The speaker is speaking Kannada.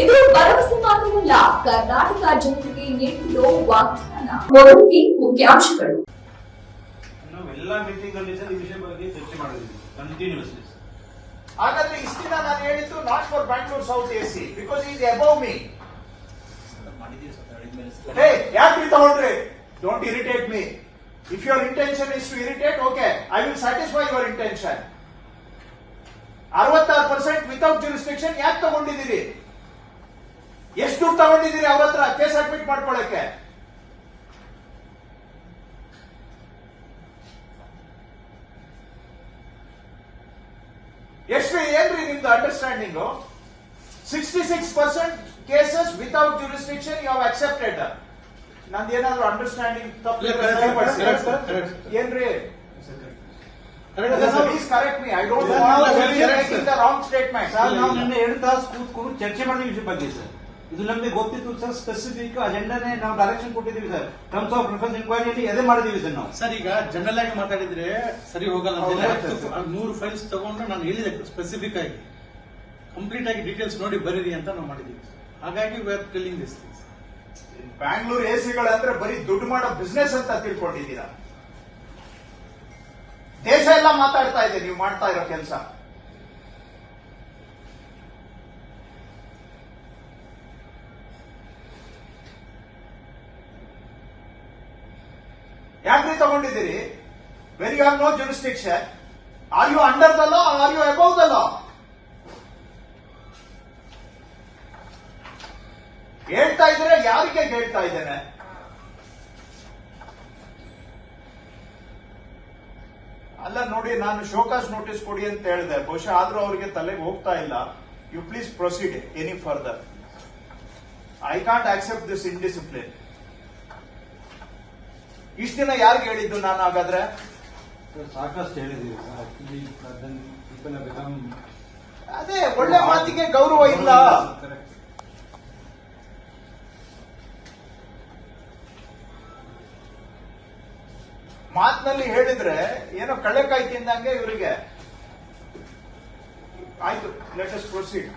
ಇದು ಭರವಸೆ ಮಾತ್ರವಲ್ಲ ಕರ್ನಾಟಕ ಜನತೆಗೆ ನೀಡಿರೋ ವಾಗ್ದಾನ. ಮೊದಲಿಗೆ ಮುಖ್ಯಾಂಶಗಳು. ನಾವೆಲ್ಲ ಮೀಟಿಂಗ್ ಅಲ್ಲಿ ಈ ವಿಷಯ ಬಗ್ಗೆ ಚರ್ಚೆ ಮಾಡಿದ್ವಿ ಕಂಟಿನ್ಯೂಸ್ಲಿ ಹಾಗಾದ್ರೆ ಇಷ್ಟು ದಿನ ನಾನು ಹೇಳಿದ್ದು not for Bangalore south A C because is above me ಯಾಕೆ ತಗೊಂಡ್ರಿ? Don't irritate me if your intention is to irritate okay I will satisfy your intention ಅರವತ್ತಾರು ಪರ್ಸೆಂಟ್ ವಿತೌಟ್ ಜುರಿಸ್ಟಿಕ್ಷನ್ ಯಾಕೆ ತಗೊಂಡಿದ್ದೀರಿ? ಎಷ್ಟು ದುಡ್ಡು ತಗೊಂಡಿದ್ದೀರಿ ಅವ್ರ ಹತ್ರ? ಕೇಸ್ ಅಡ್ಮಿಟ್ ಮಾಡ್ಕೊಳಕ್ಕೆ. ಎಷ್ಟು ಏನ್ರಿ ನಿಮ್ದು understanding sixty six percent cases without jurisdiction you have accepted ನಂದು ಏನಾದ್ರು ಅಂಡರ್ಸ್ಟ್ಯಾಂಡಿಂಗ್ ತಪ್ಪು ಏನ್ರಿ? ರಾಂಗ್ ಸ್ಟೇಟ್ಮೆಂಟ್ ಸರ್ ನಾವು ನಿನ್ನೆ ಎರಡು ತಾಸು ಕೂತ್ಕೊಂಡು ಚರ್ಚೆ ಮಾಡಿದ್ವಿ ವಿಷಯ ಬಗ್ಗೆ ಸರ್. ಇದು ನಮಗೆ ಗೊತ್ತಿತ್ತು ಸರ್ ಸ್ಪೆಸಿಫಿಕ್ ಅಜೆಂಡಾನೇ ನಾವು ಡೈರೆಕ್ಷನ್ ಕೊಟ್ಟಿದ್ದೀವಿ ಸರ್. ಟರ್ಮ್ಸ್ ಆಫ್ ರೆಫರೆನ್ಸ್ ಇನ್ಕ್ವೈರಿಯಲ್ಲಿ ಅದೇ ಮಾಡಿದೀವಿ ಸರ್ ನಾವು. ಸರ್ ಈಗ ಜನರಲ್ ಆಗಿ ಮಾತಾಡಿದ್ರೆ ಸರಿ ಹೋಗಲ್ಲ. ನೂರು ಫೈಲ್ಸ್ ತಗೊಂಡ್ರೆ ನಾನು ಹೇಳಿದೆ ಸ್ಪೆಸಿಫಿಕ್ ಆಗಿ. ಕಂಪ್ಲೀಟ್ ಆಗಿ ಡೀಟೇಲ್ಸ್ ನೋಡಿ ಬರೀರಿ ಅಂತ ನಾವು ಮಾಡಿದ್ದೀವಿ ಹಾಗಾಗಿ we are telling this things Bangalore ಎಸಿಗಳಂದ್ರೆ ಬರೀ ದುಡ್ಡು ಮಾಡೋ ಬಿಸ್ನೆಸ್ ಅಂತ ತಿಳ್ಕೊಂಡಿದ್ದೀರಾ? ದೇಶ ಎಲ್ಲ ಮಾತಾಡ್ತಾ ಇದೆ ನೀವು ಮಾಡ್ತಾ ಇರೋ ಕೆಲಸ. ಯಾಕ್ರಿ ತಗೊಂಡಿದ್ದೀರಿ? Where you have no jurisdiction are you under the law are you above the law ಹೇಳ್ತಾ ಇದ್ರೆ ಯಾರಿಗೆ ಹೇಳ್ತಾ ಇದ್ದೇನೆ? ಅಲ್ಲ ನೋಡಿ, ನಾನು ಶೋಕಾಸ್ ನೋಟಿಸ್ ಕೊಡಿ ಅಂತ ಹೇಳಿದೆ. ಬಹುಶಃ ಆದ್ರೂ ಅವರಿಗೆ ತಲೆಗೆ ಹೋಗ್ತಾ ಇಲ್ಲ. You please proceed any further I can't accept this indiscipline ಇಷ್ಟ ದಿನ ಯಾರಿಗೆ ಹೇಳಿದ್ದು ನಾನು ಹಾಗಾದ್ರೆ? ಸಾಕಷ್ಟು ಹೇಳಿದ್ದೀವಿ ಸರ್. ಆಕ್ಚುಲಿ ಪೀಪಲ್ ಬಿಕಮ್ ಅದೇ ಒಳ್ಳೆ ಮಾತಿಗೆ ಗೌರವ ಇಲ್ಲ. ಕರೆಕ್ಟ್ ಮಾತಿನಲ್ಲಿ ಹೇಳಿದ್ರೆ ಏನೋ ಕಳ್ಳೆಕಾಯಿ ತಿಂದಂಗೆ ಇವರಿಗೆ. ಆಯ್ತು ಲೇಟೆಸ್ಟ್ ಪ್ರೊಸೀಡ್